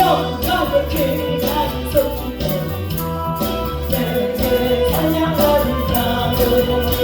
그 영광을 그가 있었기에 내게 찬양하리 사도